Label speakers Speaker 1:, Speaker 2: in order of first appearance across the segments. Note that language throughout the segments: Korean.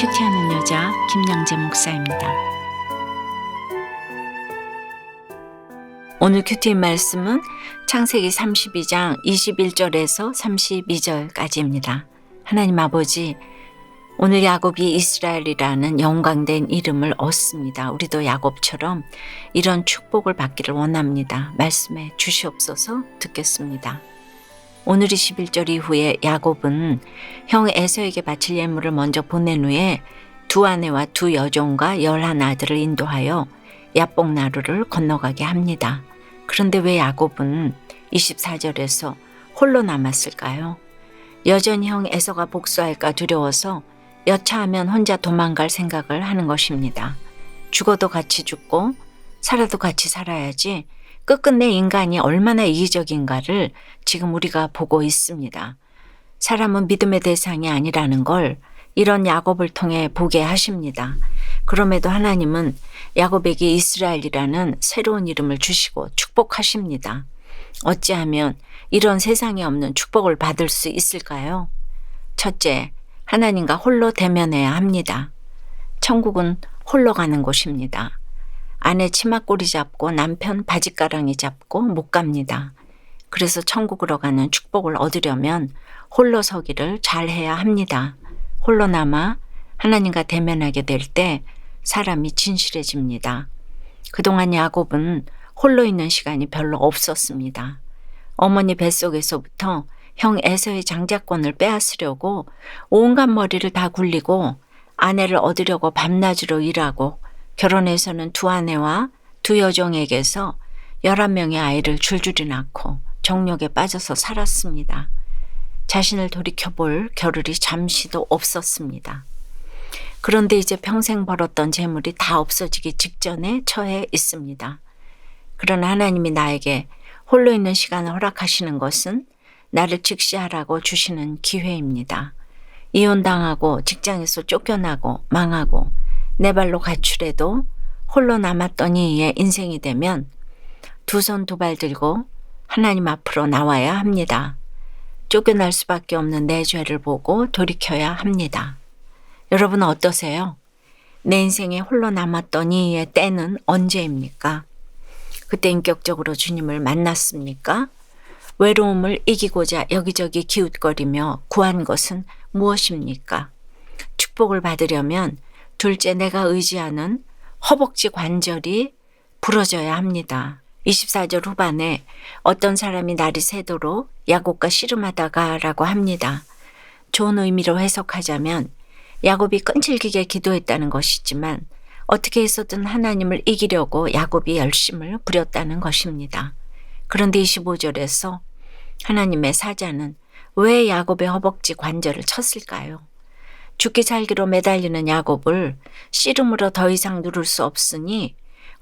Speaker 1: 큐티하는 여자 김양재 목사입니다. 오늘 큐티 말씀은 창세기 32장 21절에서 32절까지입니다. 하나님 아버지, 오늘 야곱이 이스라엘이라는 영광된 이름을 얻습니다. 우리도 야곱처럼 이런 축복을 받기를 원합니다. 말씀해 주시옵소서 듣겠습니다. 오늘 21절 이후에 야곱은 형 에서에게 바칠 예물을 먼저 보낸 후에 두 아내와 두 여종과 열한 아들을 인도하여 야복나루를 건너가게 합니다. 그런데 왜 야곱은 24절에서 홀로 남았을까요? 여전히 형 에서가 복수할까 두려워서 여차하면 혼자 도망갈 생각을 하는 것입니다. 죽어도 같이 죽고 살아도 같이 살아야지 끝끝내 인간이 얼마나 이기적인가를 지금 우리가 보고 있습니다. 사람은 믿음의 대상이 아니라는 걸 이런 야곱을 통해 보게 하십니다. 그럼에도 하나님은 야곱에게 이스라엘이라는 새로운 이름을 주시고 축복하십니다. 어찌하면 이런 세상에 없는 축복을 받을 수 있을까요? 첫째, 하나님과 홀로 대면해야 합니다. 천국은 홀로 가는 곳입니다. 아내 치마꼬리 잡고 남편 바지가랑이 잡고 못 갑니다. 그래서 천국으로 가는 축복을 얻으려면 홀로 서기를 잘 해야 합니다. 홀로 남아 하나님과 대면하게 될 때 사람이 진실해집니다. 그동안 야곱은 홀로 있는 시간이 별로 없었습니다. 어머니 뱃속에서부터 형 에서의 장자권을 빼앗으려고 온갖 머리를 다 굴리고 아내를 얻으려고 밤낮으로 일하고 결혼해서는 두 아내와 두 여종에게서 11명의 아이를 줄줄이 낳고 정력에 빠져서 살았습니다. 자신을 돌이켜볼 겨를이 잠시도 없었습니다. 그런데 이제 평생 벌었던 재물이 다 없어지기 직전에 처해 있습니다. 그러나 하나님이 나에게 홀로 있는 시간을 허락하시는 것은 나를 직시하라고 주시는 기회입니다. 이혼당하고 직장에서 쫓겨나고 망하고 내 발로 가출해도 홀로 남았던 이의 인생이 되면 두 손 두 발 들고 하나님 앞으로 나와야 합니다. 쫓겨날 수밖에 없는 내 죄를 보고 돌이켜야 합니다. 여러분 어떠세요? 내 인생에 홀로 남았던 이의 때는 언제입니까? 그때 인격적으로 주님을 만났습니까? 외로움을 이기고자 여기저기 기웃거리며 구한 것은 무엇입니까? 축복을 받으려면 둘째 내가 의지하는 허벅지 관절이 부러져야 합니다. 24절 후반에 어떤 사람이 날이 새도록 야곱과 씨름하다가 라고 합니다. 좋은 의미로 해석하자면 야곱이 끈질기게 기도했다는 것이지만 어떻게 해서든 하나님을 이기려고 야곱이 열심을 부렸다는 것입니다. 그런데 25절에서 하나님의 사자는 왜 야곱의 허벅지 관절을 쳤을까요? 죽기 살기로 매달리는 야곱을 씨름으로 더 이상 누를 수 없으니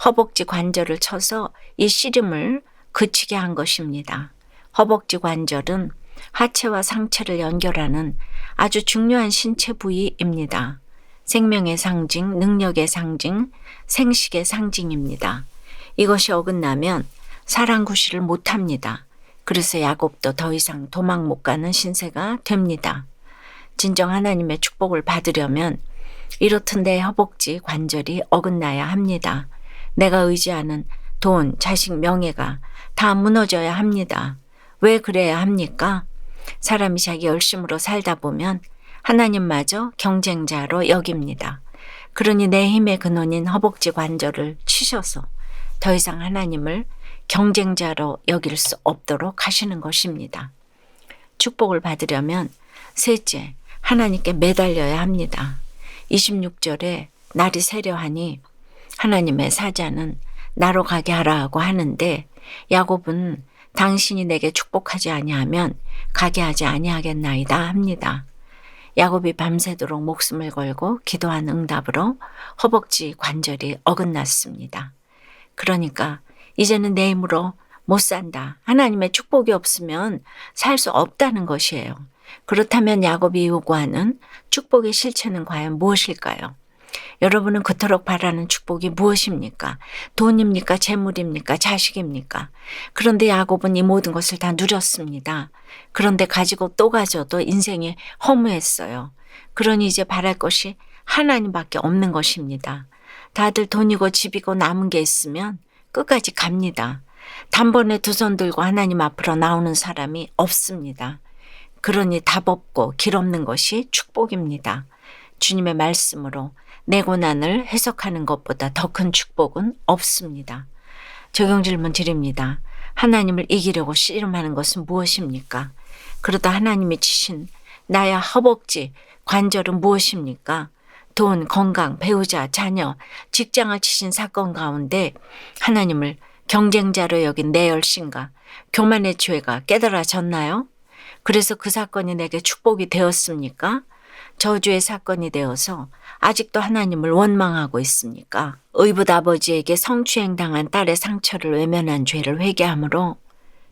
Speaker 1: 허벅지 관절을 쳐서 이 씨름을 그치게 한 것입니다. 허벅지 관절은 하체와 상체를 연결하는 아주 중요한 신체 부위입니다. 생명의 상징, 능력의 상징, 생식의 상징입니다. 이것이 어긋나면 사랑 구실을 못합니다. 그래서 야곱도 더 이상 도망 못 가는 신세가 됩니다. 진정 하나님의 축복을 받으려면 이렇듯 내 허벅지 관절이 어긋나야 합니다. 내가 의지하는 돈, 자식, 명예가 다 무너져야 합니다. 왜 그래야 합니까? 사람이 자기 열심으로 살다 보면 하나님마저 경쟁자로 여깁니다. 그러니 내 힘의 근원인 허벅지 관절을 치셔서 더 이상 하나님을 경쟁자로 여길 수 없도록 하시는 것입니다. 축복을 받으려면 셋째, 하나님께 매달려야 합니다. 26절에 날이 세려하니 하나님의 사자는 나로 가게 하라고 하는데 야곱은 당신이 내게 축복하지 아니하면 가게 하지 아니하겠나이다 합니다. 야곱이 밤새도록 목숨을 걸고 기도한 응답으로 허벅지 관절이 어긋났습니다. 그러니까 이제는 내 힘으로 못 산다. 하나님의 축복이 없으면 살 수 없다는 것이에요. 그렇다면 야곱이 요구하는 축복의 실체는 과연 무엇일까요? 여러분은 그토록 바라는 축복이 무엇입니까? 돈입니까? 재물입니까? 자식입니까? 그런데 야곱은 이 모든 것을 다 누렸습니다. 그런데 가지고 또 가져도 인생이 허무했어요. 그러니 이제 바랄 것이 하나님밖에 없는 것입니다. 다들 돈이고 집이고 남은 게 있으면 끝까지 갑니다. 단번에 두 손 들고 하나님 앞으로 나오는 사람이 없습니다. 그러니 답 없고 길 없는 것이 축복입니다. 주님의 말씀으로 내 고난을 해석하는 것보다 더 큰 축복은 없습니다. 적용 질문 드립니다. 하나님을 이기려고 씨름하는 것은 무엇입니까? 그러다 하나님이 치신 나야 허벅지, 관절은 무엇입니까? 돈, 건강, 배우자, 자녀, 직장을 치신 사건 가운데 하나님을 경쟁자로 여긴 내 열심과 교만의 죄가 깨달아졌나요? 그래서 그 사건이 내게 축복이 되었습니까? 저주의 사건이 되어서 아직도 하나님을 원망하고 있습니까? 의붓 아버지에게 성추행 당한 딸의 상처를 외면한 죄를 회개함으로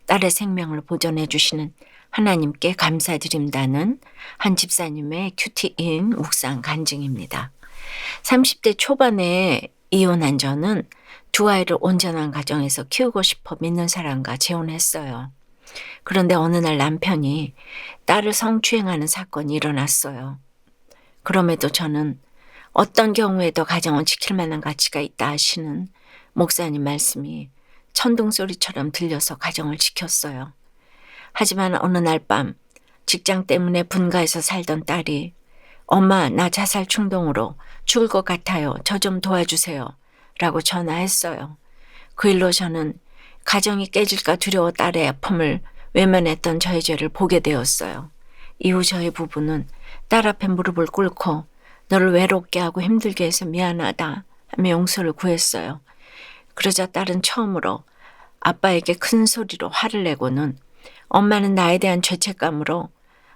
Speaker 1: 딸의 생명을 보존해 주시는 하나님께 감사드린다는 한 집사님의 큐티인 묵상 간증입니다. 30대 초반에 이혼한 저는 두 아이를 온전한 가정에서 키우고 싶어 믿는 사람과 재혼했어요. 그런데 어느 날 남편이 딸을 성추행하는 사건이 일어났어요. 그럼에도 저는 어떤 경우에도 가정은 지킬 만한 가치가 있다 하시는 목사님 말씀이 천둥 소리처럼 들려서 가정을 지켰어요. 하지만 어느 날 밤 직장 때문에 분가해서 살던 딸이 엄마 나 자살 충동으로 죽을 것 같아요. 저 좀 도와주세요. 라고 전화했어요. 그 일로 저는 가정이 깨질까 두려워 딸의 아픔을 외면했던 저의 죄를 보게 되었어요. 이후 저희 부부는 딸 앞에 무릎을 꿇고 너를 외롭게 하고 힘들게 해서 미안하다 하며 용서를 구했어요. 그러자 딸은 처음으로 아빠에게 큰 소리로 화를 내고는 엄마는 나에 대한 죄책감으로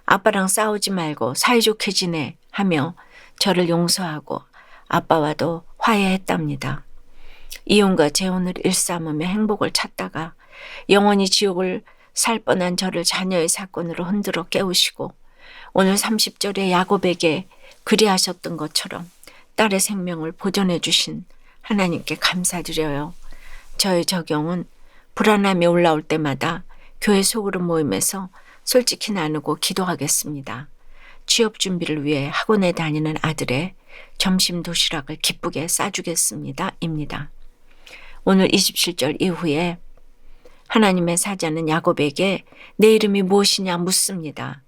Speaker 1: 아빠랑 싸우지 말고 사이좋게 지내 하며 저를 용서하고 아빠와도 화해했답니다. 이혼과 재혼을 일삼으며 행복을 찾다가 영원히 지옥을 살 뻔한 저를 자녀의 사건으로 흔들어 깨우시고 오늘 30절에 야곱에게 그리하셨던 것처럼 딸의 생명을 보존해 주신 하나님께 감사드려요. 저의 적용은 불안함이 올라올 때마다 교회 소그룹 모임에서 솔직히 나누고 기도하겠습니다. 취업 준비를 위해 학원에 다니는 아들의 점심 도시락을 기쁘게 싸주겠습니다. 입니다. 오늘 27절 이후에 하나님의 사자는 야곱에게 내 이름이 무엇이냐 묻습니다.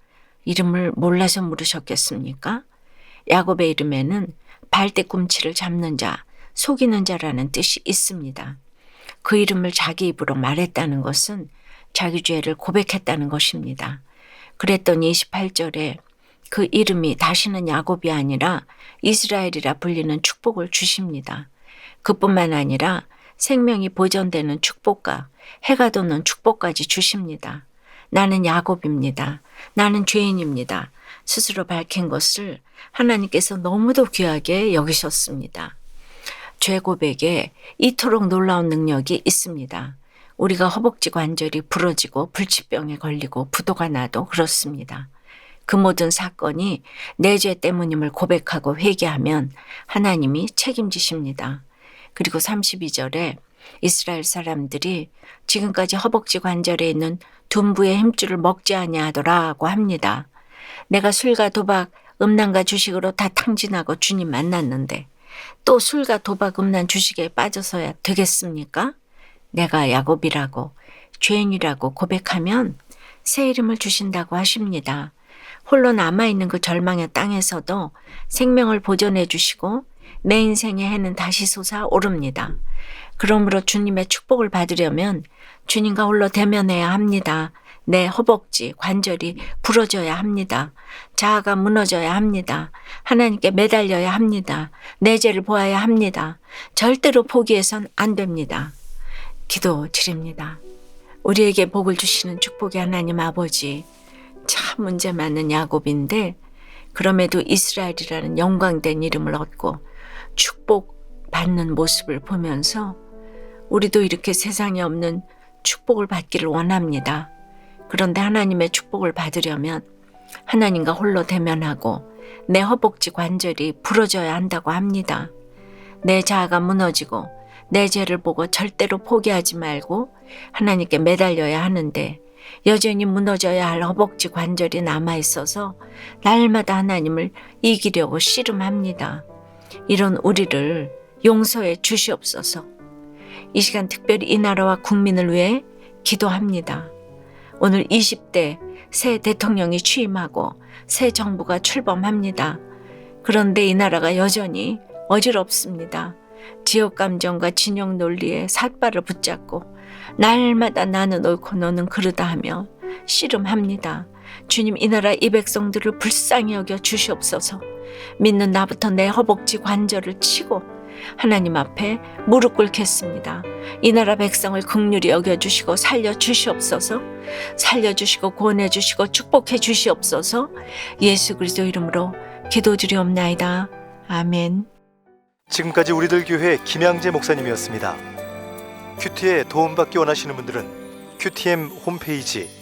Speaker 1: 이름을 몰라서 물으셨겠습니까? 야곱의 이름에는 발대꿈치를 잡는 자, 속이는 자라는 뜻이 있습니다. 그 이름을 자기 입으로 말했다는 것은 자기 죄를 고백했다는 것입니다. 그랬더니 28절에 그 이름이 다시는 야곱이 아니라 이스라엘이라 불리는 축복을 주십니다. 그뿐만 아니라 생명이 보존되는 축복과 해가 돋는 축복까지 주십니다. 나는 야곱입니다. 나는 죄인입니다. 스스로 밝힌 것을 하나님께서 너무도 귀하게 여기셨습니다. 죄 고백에 이토록 놀라운 능력이 있습니다. 우리가 허벅지 관절이 부러지고 불치병에 걸리고 부도가 나도 그렇습니다. 그 모든 사건이 내 죄 때문임을 고백하고 회개하면 하나님이 책임지십니다. 그리고 32절에 이스라엘 사람들이 지금까지 허벅지 관절에 있는 둔부의 힘줄을 먹지 아니하더라고 합니다. 내가 술과 도박, 음란과 주식으로 다 탕진하고 주님 만났는데 또 술과 도박, 음란, 주식에 빠져서야 되겠습니까? 내가 야곱이라고 죄인이라고 고백하면 새 이름을 주신다고 하십니다. 홀로 남아있는 그 절망의 땅에서도 생명을 보존해 주시고 내 인생의 해는 다시 솟아오릅니다. 그러므로 주님의 축복을 받으려면 주님과 홀로 대면해야 합니다. 내 허벅지, 관절이 부러져야 합니다. 자아가 무너져야 합니다. 하나님께 매달려야 합니다. 내 죄를 보아야 합니다. 절대로 포기해선 안 됩니다. 기도 드립니다. 우리에게 복을 주시는 축복의 하나님 아버지, 참 문제 많은 야곱인데, 그럼에도 이스라엘이라는 영광된 이름을 얻고 축복 받는 모습을 보면서 우리도 이렇게 세상에 없는 축복을 받기를 원합니다. 그런데 하나님의 축복을 받으려면 하나님과 홀로 대면하고 내 허벅지 관절이 부러져야 한다고 합니다. 내 자아가 무너지고 내 죄를 보고 절대로 포기하지 말고 하나님께 매달려야 하는데 여전히 무너져야 할 허벅지 관절이 남아 있어서 날마다 하나님을 이기려고 씨름합니다. 이런 우리를 용서해 주시옵소서. 이 시간 특별히 이 나라와 국민을 위해 기도합니다. 오늘 20대 새 대통령이 취임하고 새 정부가 출범합니다. 그런데 이 나라가 여전히 어지럽습니다. 지역 감정과 진영 논리에 삿발을 붙잡고 날마다 나는 옳고 너는 그르다 하며 씨름합니다. 주님 이 나라 이 백성들을 불쌍히 여겨 주시옵소서. 믿는 나부터 내 허벅지 관절을 치고 하나님 앞에 무릎 꿇겠습니다. 이 나라 백성을 극률히 여겨 주시고 살려 주시옵소서. 살려 주시고 구원해 주시고 축복해 주시옵소서. 예수 그리스도 이름으로 기도드리옵나이다. 아멘.
Speaker 2: 지금까지 우리들 교회 김양재 목사님이었습니다. 큐티에 도움받기 원하시는 분들은 큐티엠 홈페이지